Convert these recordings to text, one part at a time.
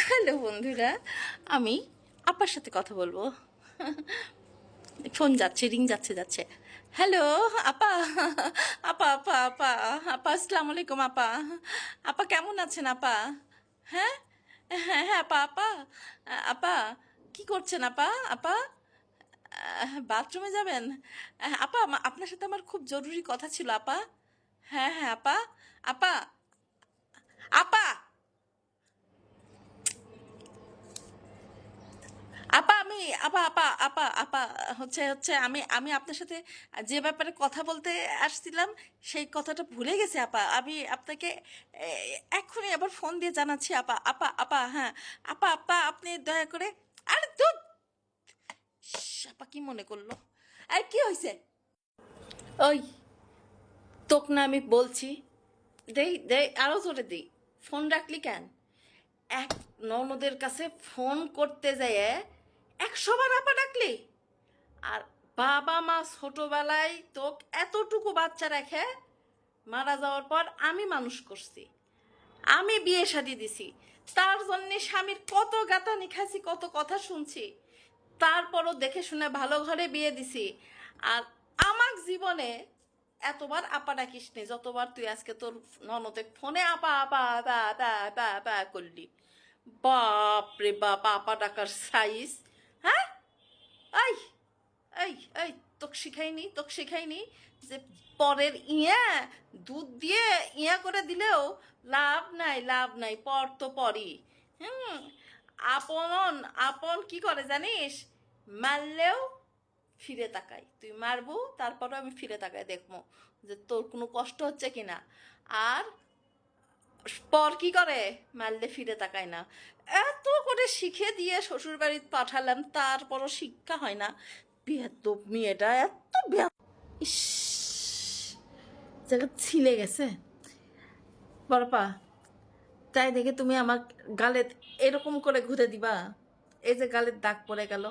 Hello বন্ধুরা, আমি আপার সাথে কথা বলব। ফোন যাচ্ছে, রিং যাচ্ছে যাচ্ছে। হ্যালো, আপা আপা আপা আপা আপা, আসসালামু আলাইকুম, আপা। আপা, কেমন আছেন, আপা? হ্যাঁ? হ্যাঁ হ্যাঁ আপা আপা। আপা, কি করছেন, আপা? আপা, বাথরুমে যাবেন? আপা আপনার সাথে আমার খুব জরুরি কথা ছিল, আপা। হ্যাঁ হ্যাঁ আপা। আপা আপা আপা, আমি, আপা আপা আপা আপা, হচ্ছে হচ্ছে আমি আমি আপনার সাথে যে ব্যাপারে কথা বলতে আসছিলাম, সেই কথাটা ভুলে গেছি, আপা। আমি আপনাকে এক্ষুনি আবার ফোন দিয়ে জানাচ্ছি, আপা আপা আপা হ্যাঁ। আপা আপা, আপনি দয়া করে, আরে দুধ আপা কি মনে করল? আর কি হয়েছে ওই, তোক না আমি বলছি, দেই দেই আরও জোরে দিই, ফোন রাখলি কেন? এক ননদের কাছে ফোন করতে যেয়ে একশো বার আপা ডাকলি। আর বাবা মা ছোটবেলায় তোক এতটুকু বাচ্চা রেখে মারা যাওয়ার পর আমি মানুষ করছি। আমি বিয়ে শাদি দিছি। তার জন্যে স্বামীর কত গাতা খাইছি, কত কথা শুনছি। তারপরও দেখে শুনে ভালো ঘরে বিয়ে দিছি। আর আমার জীবনে এতবার আপা ডাকিস নি, যতবার তুই আজকে তোর ননদে ফোনে আপা আপা আপা আপা আপা আপা করলি। বাপ রে বাপ, আপা ডাকার সাইজ। হ্যাঁ? এই এই এই তোকে শিখাইনি তোকে শিখাইনি যে পরের ইয়া, দুধ দিয়ে ইয়া করে দিলেও লাভ নাই লাভ নাই, পর তো পরই। হুম, আপন আপন কি করে জানিস? মারলেও ফিরে তাকাই। তুই মারবো তারপরে আমি ফিরে তাকাই, দেখব যে তোর কোনো কষ্ট হচ্ছে কিনা। আর পর কি করে? মারলে ফিরে তাকায় না। এত করে শিখে দিয়ে শ্বশুর বাড়িতে পাঠালাম, তারপরও শিক্ষা হয় না। বেয়াদ মেয়েটা, এত জায়গা ছিলে গেছে। বরপা তাই দেখে তুমি আমার গালে এরকম করে ঘুরে দিবা। এই যে গালের দাগ পড়ে গেল,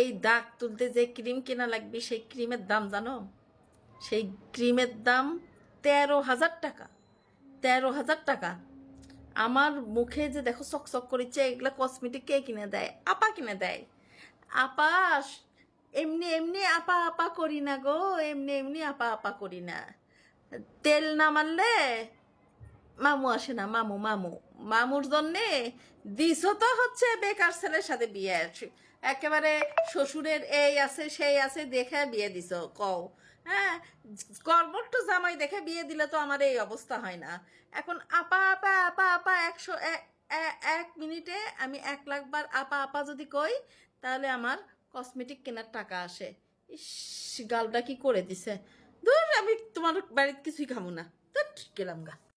এই দাগ তুলতে যে ক্রিম কেনা লাগবে, সেই ক্রিমের দাম জানো? সেই ক্রিমের দাম তেরো হাজার টাকা। তেরো হাজার টাকা। আমার মুখে যে দেখো চকচক করেছে এগুলা কসমেটিক কে কিনে দেয়, আপা কিনে দেয়। আপা এমনি এমনি আপা আপা করি না গো, এমনি এমনি আপা আপা করি না। তেল না মারলে মামু আসে না, মামু মামু। মামুর জন্যে দিছ তো হচ্ছে বেকার ছেলের সাথে বিয়ে। একেবারে শ্বশুরের এই আছে, সেই আছে, দেখে বিয়ে দিছ, কও। হ্যাঁ কর্মট্ট জামাই দেখে বিয়ে দিলে তো আমার এই অবস্থা হয় না। এখন আপা আপা আপা আপা একশো এক মিনিটে আমি এক লাখ বার আপা আপা যদি কই, তাহলে আমার কসমেটিক কেনার টাকা আসে। ইস, গালটা কি করে দিছে? ধর, আমি তোমার বাড়িতে কিছুই খামো না। তো গেলাম গা।